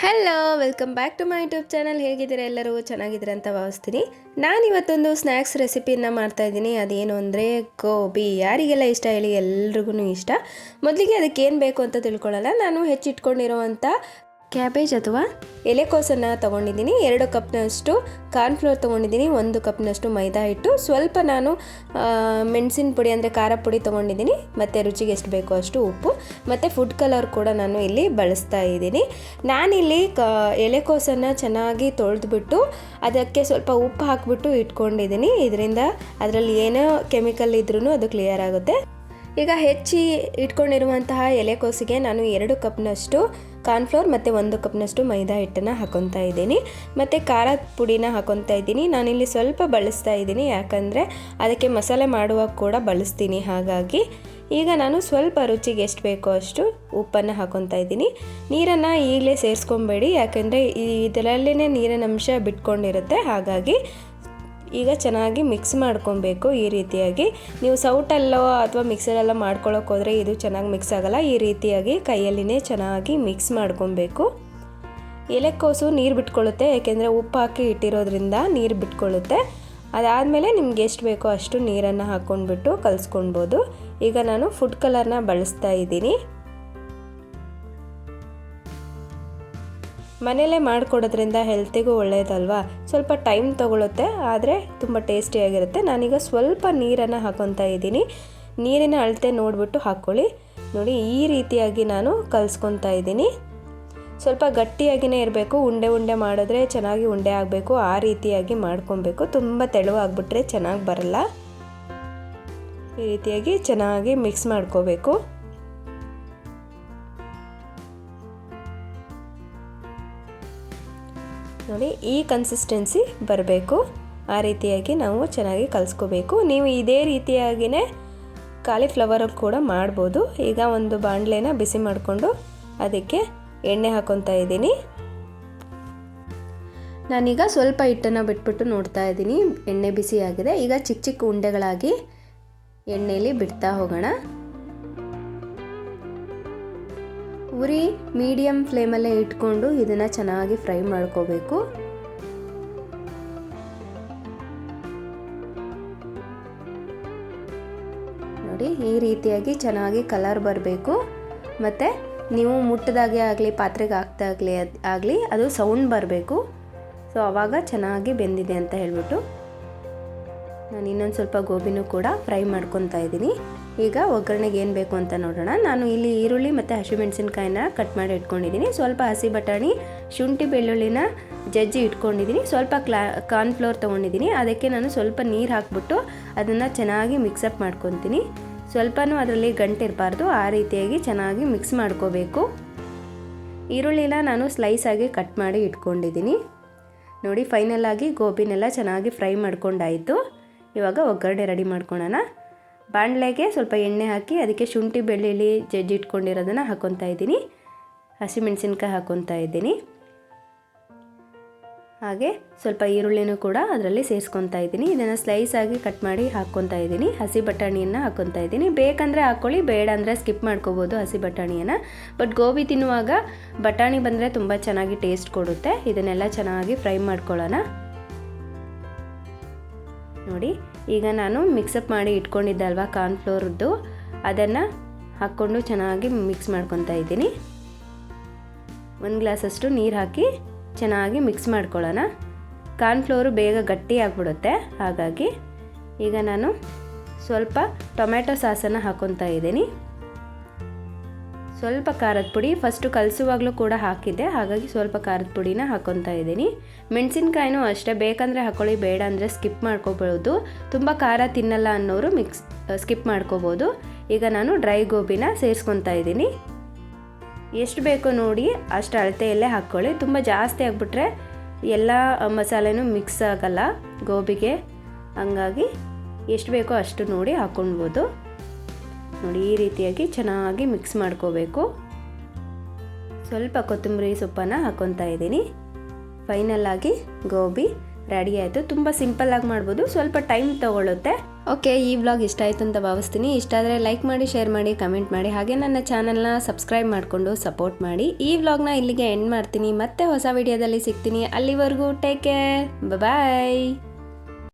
Hello welcome back to my YouTube channel ಹೇಗಿದ್ದೀರಾ ಎಲ್ಲರೂ? ಚೆನ್ನಾಗಿದ್ದೀರಾ ಅಂತ ಭಾವಿಸ್ತೀನಿ. ನಾನು ಇವತ್ತೊಂದು ಸ್ನ್ಯಾಕ್ಸ್ ರೆಸಿಪಿನ ಮಾಡ್ತಾ ಇದ್ದೀನಿ. ಅದೇನು ಅಂದರೆ ಗೋಬಿ. ಯಾರಿಗೆಲ್ಲ ಇಷ್ಟ ಹೇಳಿ ಎಲ್ರಿಗೂ ಇಷ್ಟ. ಮೊದಲಿಗೆ ಅದಕ್ಕೆ ಏನು ಬೇಕು ಅಂತ ತಿಳ್ಕೊಳ್ಳೋಣ ನಾನು ಹೆಚ್ಚಿಟ್ಕೊಂಡಿರೋವಂಥ ಕ್ಯಾಬೇಜ್ ಅಥವಾ ಎಲೆಕೋಸನ್ನು ತೊಗೊಂಡಿದ್ದೀನಿ. ಎರಡು ಕಪ್ನಷ್ಟು ಕಾರ್ನ್ಫ್ಲೋರ್ ತೊಗೊಂಡಿದ್ದೀನಿ. ಒಂದು ಕಪ್ನಷ್ಟು ಮೈದಾ ಹಿಟ್ಟು. ಸ್ವಲ್ಪ ನಾನು ಮೆಣಸಿನ ಪುಡಿ ಅಂದರೆ ಖಾರ ಪುಡಿ ತೊಗೊಂಡಿದ್ದೀನಿ. ಮತ್ತು ರುಚಿಗೆ ಎಷ್ಟು ಬೇಕೋ ಅಷ್ಟು ಉಪ್ಪು. ಮತ್ತು ಫುಡ್ ಕಲರ್ ಕೂಡ ನಾನು ಇಲ್ಲಿ ಬಳಸ್ತಾ ಇದ್ದೀನಿ. ನಾನಿಲ್ಲಿ, ಕ ಎಲೆಕೋಸನ್ನು ಚೆನ್ನಾಗಿ ತೊಳೆದ್ಬಿಟ್ಟು ಅದಕ್ಕೆ ಸ್ವಲ್ಪ ಉಪ್ಪು ಹಾಕಿಬಿಟ್ಟು ಇಟ್ಕೊಂಡಿದ್ದೀನಿ. ಇದರಿಂದ ಅದರಲ್ಲಿ ಏನೋ ಕೆಮಿಕಲ್ ಇದ್ರೂ ಅದು ಕ್ಲಿಯರ್ ಆಗುತ್ತೆ. ಈಗ ಹೆಚ್ಚಿ ಇಟ್ಕೊಂಡಿರುವಂತಹ ಎಲೆಕೋಸಿಗೆ ನಾನು ಎರಡು ಕಪ್ನಷ್ಟು ಕಾರ್ನ್ಫ್ಲೋರ್ ಮತ್ತು ಒಂದು ಕಪ್ನಷ್ಟು ಮೈದಾ ಹಿಟ್ಟನ್ನು ಹಾಕೊತಾ ಇದ್ದೀನಿ. ಮತ್ತು ಖಾರದ ಪುಡಿನ ಹಾಕೊತಾ ಇದ್ದೀನಿ. ನಾನಿಲ್ಲಿ ಸ್ವಲ್ಪ ಬಳಸ್ತಾ ಇದ್ದೀನಿ. ಯಾಕಂದರೆ ಅದಕ್ಕೆ ಮಸಾಲೆ ಮಾಡುವಾಗ ಕೂಡ ಬಳಸ್ತೀನಿ ಹಾಗಾಗಿ. ಈಗ ನಾನು ಸ್ವಲ್ಪ ರುಚಿಗೆ ಎಷ್ಟು ಬೇಕೋ ಅಷ್ಟು ಉಪ್ಪನ್ನು ಹಾಕೊತಾ ಇದ್ದೀನಿ. ನೀರನ್ನು ಈಗಲೇ ಸೇರಿಸ್ಕೊಬೇಡಿ. ಯಾಕೆಂದರೆ ಇದರಲ್ಲೇ ನೀರಿನ ಅಂಶ ಬಿಟ್ಕೊಂಡಿರುತ್ತೆ. ಹಾಗಾಗಿ ಈಗ ಚೆನ್ನಾಗಿ ಮಿಕ್ಸ್ ಮಾಡ್ಕೊಬೇಕು ಈ ರೀತಿಯಾಗಿ. ನೀವು ಸೌಟಲ್ಲೋ ಅಥವಾ ಮಿಕ್ಸರೆಲ್ಲ ಮಾಡ್ಕೊಳ್ಳೋಕೆ ಹೋದರೆ ಇದು ಚೆನ್ನಾಗಿ ಮಿಕ್ಸ್ ಆಗಲ್ಲ. ಈ ರೀತಿಯಾಗಿ ಕೈಯಲ್ಲಿನೇ ಚೆನ್ನಾಗಿ ಮಿಕ್ಸ್ ಮಾಡ್ಕೊಬೇಕು. ಎಲೆಕೋಸು ನೀರು ಬಿಟ್ಕೊಳ್ಳುತ್ತೆ, ಏಕೆಂದರೆ ಉಪ್ಪು ಹಾಕಿ ಇಟ್ಟಿರೋದ್ರಿಂದ ನೀರು ಬಿಟ್ಕೊಳ್ಳುತ್ತೆ. ಅದಾದಮೇಲೆ ನಿಮ್ಗೆ ಎಷ್ಟು ಬೇಕೋ ಅಷ್ಟು ನೀರನ್ನು ಹಾಕ್ಕೊಂಡ್ಬಿಟ್ಟು ಕಲಿಸ್ಕೊಳ್ಬೋದು. ಈಗ ನಾನು ಫುಡ್ ಕಲರ್ನ ಬಳಸ್ತಾ ಇದ್ದೀನಿ. ಮನೆಯಲ್ಲೇ ಮಾಡಿಕೊಡೋದ್ರಿಂದ ಹೆಲ್ತಿಗೂ ಒಳ್ಳೆಯದಲ್ವಾ ಸ್ವಲ್ಪ ಟೈಮ್ ತೊಗೊಳುತ್ತೆ, ಆದರೆ ತುಂಬ ಟೇಸ್ಟಿಯಾಗಿರುತ್ತೆ ನಾನೀಗ ಸ್ವಲ್ಪ ನೀರನ್ನು ಹಾಕೊತಾ ಇದ್ದೀನಿ. ನೀರಿನ ಅಳತೆ ನೋಡಿಬಿಟ್ಟು ಹಾಕ್ಕೊಳ್ಳಿ ನೋಡಿ, ಈ ರೀತಿಯಾಗಿ ನಾನು ಕಲಿಸ್ಕೊತಾ ಇದ್ದೀನಿ. ಸ್ವಲ್ಪ ಗಟ್ಟಿಯಾಗಿಯೇ ಇರಬೇಕು. ಉಂಡೆ ಉಂಡೆ ಮಾಡಿದ್ರೆ ಚೆನ್ನಾಗಿ ಉಂಡೆ ಆಗಬೇಕು. ಆ ರೀತಿಯಾಗಿ ಮಾಡ್ಕೊಬೇಕು. ತುಂಬ ತೆಳುವಾಗ್ಬಿಟ್ರೆ ಚೆನ್ನಾಗಿ ಬರಲ್ಲ. ಈ ರೀತಿಯಾಗಿ ಚೆನ್ನಾಗಿ ಮಿಕ್ಸ್ ಮಾಡ್ಕೋಬೇಕು. ನೋಡಿ ಈ ಕನ್ಸಿಸ್ಟೆನ್ಸಿ ಬರಬೇಕು. ಆ ರೀತಿಯಾಗಿ ನಾವು ಚೆನ್ನಾಗಿ ಕಲಿಸ್ಕೋಬೇಕು. ನೀವು ಇದೇ ರೀತಿಯಾಗಿಯೇ ಕಾಲಿಫ್ಲವರ್ ಕೂಡ ಮಾಡ್ಬೋದು. ಈಗ ಒಂದು ಬಾಣಲೆನ ಬಿಸಿ ಮಾಡಿಕೊಂಡು ಅದಕ್ಕೆ ಎಣ್ಣೆ ಹಾಕೊತಾ ಇದ್ದೀನಿ. ನಾನೀಗ ಸ್ವಲ್ಪ ಹಿಟ್ಟನ್ನು ಬಿಟ್ಬಿಟ್ಟು ನೋಡ್ತಾ ಇದ್ದೀನಿ. ಎಣ್ಣೆ ಬಿಸಿಯಾಗಿದೆ. ಈಗ ಚಿಕ್ಕ ಚಿಕ್ಕ ಉಂಡೆಗಳಾಗಿ ಎಣ್ಣೆಯಲ್ಲಿ ಬಿಡ್ತಾ ಹೋಗೋಣ. ಉರಿ ಮೀಡಿಯಮ್ ಫ್ಲೇಮಲ್ಲೇ ಇಟ್ಕೊಂಡು ಇದನ್ನು ಚೆನ್ನಾಗಿ ಫ್ರೈ ಮಾಡ್ಕೋಬೇಕು. ನೋಡಿ, ಈ ರೀತಿಯಾಗಿ ಚೆನ್ನಾಗಿ ಕಲರ್ ಬರಬೇಕು. ಮತ್ತು ನೀವು ಮುಟ್ಟದಾಗೆ ಆಗಲಿ, ಪಾತ್ರೆಗೆ ಹಾಕ್ದಾಗಲಿ ಆಗಲಿ, ಅದು ಸೌಂಡ್ ಬರಬೇಕು. ಸೊ ಆವಾಗ ಚೆನ್ನಾಗಿ ಬೆಂದಿದೆ ಅಂತ ಹೇಳ್ಬಿಟ್ಟು ನಾನು ಇನ್ನೊಂದು ಸ್ವಲ್ಪ ಗೋಬಿನೂ ಕೂಡ ಫ್ರೈ ಮಾಡ್ಕೊತಾ ಇದ್ದೀನಿ. ಈಗ ಒಗ್ಗರಣೆಗೆ ಏನು ಬೇಕು ಅಂತ ನೋಡೋಣ. ನಾನು ಇಲ್ಲಿ ಈರುಳ್ಳಿ ಮತ್ತು ಹಸಿಮೆಣಸಿನ್ಕಾಯಿನ ಕಟ್ ಮಾಡಿ ಇಟ್ಕೊಂಡಿದ್ದೀನಿ. ಸ್ವಲ್ಪ ಹಸಿ ಬಟಾಣಿ, ಶುಂಠಿ ಬೆಳ್ಳುಳ್ಳಿನ ಜಜ್ಜಿ ಇಟ್ಕೊಂಡಿದ್ದೀನಿ. ಸ್ವಲ್ಪ ಕ್ಲಾ ಕಾರ್ನ್ಫ್ಲೋರ್ ತೊಗೊಂಡಿದ್ದೀನಿ. ಅದಕ್ಕೆ ನಾನು ಸ್ವಲ್ಪ ನೀರು ಹಾಕ್ಬಿಟ್ಟು ಅದನ್ನು ಚೆನ್ನಾಗಿ ಮಿಕ್ಸಪ್ ಮಾಡ್ಕೊತೀನಿ. ಸ್ವಲ್ಪನೂ ಅದರಲ್ಲಿ ಗಂಟಿರಬಾರ್ದು ಆ ರೀತಿಯಾಗಿ ಚೆನ್ನಾಗಿ ಮಿಕ್ಸ್ ಮಾಡ್ಕೋಬೇಕು. ಈರುಳ್ಳಿನ ನಾನು ಸ್ಲೈಸ್ ಆಗಿ ಕಟ್ ಮಾಡಿ ಇಟ್ಕೊಂಡಿದ್ದೀನಿ. ನೋಡಿ ಫೈನಲ್ ಆಗಿ ಗೋಬಿನೆಲ್ಲ ಚೆನ್ನಾಗಿ ಫ್ರೈ ಮಾಡ್ಕೊಂಡಾಯಿತು. ಇವಾಗ ಒಗ್ಗರಣೆ ರೆಡಿ ಮಾಡ್ಕೊಳ್ಳೋಣ ಬಾಣಲೆಗೆ ಸ್ವಲ್ಪ ಎಣ್ಣೆ ಹಾಕಿ ಅದಕ್ಕೆ ಶುಂಠಿ, ಬೆಳ್ಳುಳ್ಳಿ ಜಜ್ಜಿಟ್ಕೊಂಡಿರೋದನ್ನು ಹಾಕ್ಕೊತಾ ಇದ್ದೀನಿ. ಹಸಿಮೆಣಸಿನ್ಕಾಯಿ ಹಾಕ್ಕೊತಾ ಇದ್ದೀನಿ. ಹಾಗೆ ಸ್ವಲ್ಪ ಈರುಳ್ಳಿನೂ ಕೂಡ ಅದರಲ್ಲಿ ಸೇರಿಸ್ಕೊತಾ ಇದ್ದೀನಿ. ಇದನ್ನು ಸ್ಲೈಸ್ ಆಗಿ ಕಟ್ ಮಾಡಿ ಹಾಕ್ಕೊತಾ ಇದ್ದೀನಿ. ಹಸಿ ಬಟಾಣಿಯನ್ನು ಹಾಕ್ಕೊತಾ ಇದ್ದೀನಿ. ಬೇಕಂದರೆ ಹಾಕ್ಕೊಳ್ಳಿ ಬೇಡ ಅಂದರೆ ಸ್ಕಿಪ್ ಮಾಡ್ಕೋಬೋದು ಹಸಿ ಬಟಾಣಿಯನ್ನು. ಬಟ್ ಗೋಬಿ ತಿನ್ನುವಾಗ ಬಟಾಣಿ ಬಂದರೆ ತುಂಬ ಚೆನ್ನಾಗಿ ಟೇಸ್ಟ್ ಕೊಡುತ್ತೆ. ಇದನ್ನೆಲ್ಲ ಚೆನ್ನಾಗಿ ಫ್ರೈ ಮಾಡ್ಕೊಳ್ಳೋಣ. ನೋಡಿ, ಈಗ ನಾನು ಮಿಕ್ಸಪ್ ಮಾಡಿ ಇಟ್ಕೊಂಡಿದ್ದೆ ಅಲ್ವಾ ಕಾರ್ನ್ಫ್ಲೋರ್ದು ಅದನ್ನು ಹಾಕ್ಕೊಂಡು ಚೆನ್ನಾಗಿ ಮಿಕ್ಸ್ ಮಾಡ್ಕೊತಾ ಇದ್ದೀನಿ. ಒಂದು ಗ್ಲಾಸಷ್ಟು ನೀರು ಹಾಕಿ ಚೆನ್ನಾಗಿ ಮಿಕ್ಸ್ ಮಾಡ್ಕೊಳ್ಳೋಣ. ಕಾರ್ನ್ಫ್ಲೋರು ಬೇಗ ಗಟ್ಟಿ ಆಗಿಬಿಡುತ್ತೆ, ಹಾಗಾಗಿ ಈಗ ನಾನು ಸ್ವಲ್ಪ ಟೊಮ್ಯಾಟೊ ಸಾಸನ್ನು ಹಾಕ್ಕೊತಾ ಇದ್ದೀನಿ. ಸ್ವಲ್ಪ ಖಾರದ ಪುಡಿ ಫಸ್ಟು ಕಲಸುವಾಗಲೂ ಕೂಡ ಹಾಕಿದ್ದೆ. ಹಾಗಾಗಿ ಸ್ವಲ್ಪ ಖಾರದ ಪುಡಿನ ಹಾಕ್ಕೊತಾ ಇದ್ದೀನಿ. ಮೆಣಸಿನ್ಕಾಯಿನೂ ಅಷ್ಟೇ, ಬೇಕಂದರೆ ಹಾಕೊಳ್ಳಿ, ಬೇಡ ಅಂದರೆ ಸ್ಕಿಪ್ ಮಾಡ್ಕೋಬೋದು. ತುಂಬ ಖಾರ ತಿನ್ನಲ್ಲ ಅನ್ನೋರು ಮಿಕ್ಸ್ ಸ್ಕಿಪ್ ಮಾಡ್ಕೋಬೋದು. ಈಗ ನಾನು ಡ್ರೈ ಗೋಬಿನ ಸೇರಿಸ್ಕೊತಾ ಇದ್ದೀನಿ. ಎಷ್ಟು ಬೇಕೋ ನೋಡಿ ಅಷ್ಟು ಅಳತೆಯಲ್ಲೇ ಹಾಕ್ಕೊಳ್ಳಿ ತುಂಬ ಜಾಸ್ತಿ ಆಗಿಬಿಟ್ರೆ ಎಲ್ಲ ಮಸಾಲೆನೂ ಮಿಕ್ಸ್ ಆಗಲ್ಲ ಗೋಬಿಗೆ. ಹಂಗಾಗಿ ಎಷ್ಟು ಬೇಕೋ ಅಷ್ಟು ನೋಡಿ ಹಾಕ್ಕೊಳ್ಬೋದು ನೋಡಿ, ಈ ರೀತಿಯಾಗಿ ಚೆನ್ನಾಗಿ ಮಿಕ್ಸ್ ಮಾಡ್ಕೋಬೇಕು. ಸ್ವಲ್ಪ ಕೊತ್ತಂಬರಿ ಸೊಪ್ಪನ್ನು ಹಾಕೊತಾ ಇದ್ದೀನಿ. ಫೈನಲ್ ಆಗಿ ಗೋಬಿ ರೆಡಿ ಆಯಿತು. ತುಂಬ ಸಿಂಪಲ್ಲಾಗಿ ಮಾಡ್ಬೋದು. ಸ್ವಲ್ಪ ಟೈಮ್ ತೊಗೊಳುತ್ತೆ. ಓಕೆ, ಈ ವ್ಲಾಗ್ ಇಷ್ಟ ಆಯಿತು ಅಂತ ಭಾವಿಸ್ತೀನಿ. ಇಷ್ಟ ಆದರೆ ಲೈಕ್ ಮಾಡಿ, ಶೇರ್ ಮಾಡಿ, ಕಮೆಂಟ್ ಮಾಡಿ. ಹಾಗೆ ನನ್ನ ಚಾನಲ್ನ ಸಬ್ಸ್ಕ್ರೈಬ್ ಮಾಡಿಕೊಂಡು ಸಪೋರ್ಟ್ ಮಾಡಿ. ಈ ವ್ಲಾಗ್ನ ಇಲ್ಲಿಗೆ ಎಂಡ್ ಮಾಡ್ತೀನಿ. ಮತ್ತೆ ಹೊಸ ವಿಡಿಯೋದಲ್ಲಿ ಸಿಗ್ತೀನಿ. ಅಲ್ಲಿವರೆಗೂ ಟೇಕ್ ಕೇರ್. ಬಾಯ್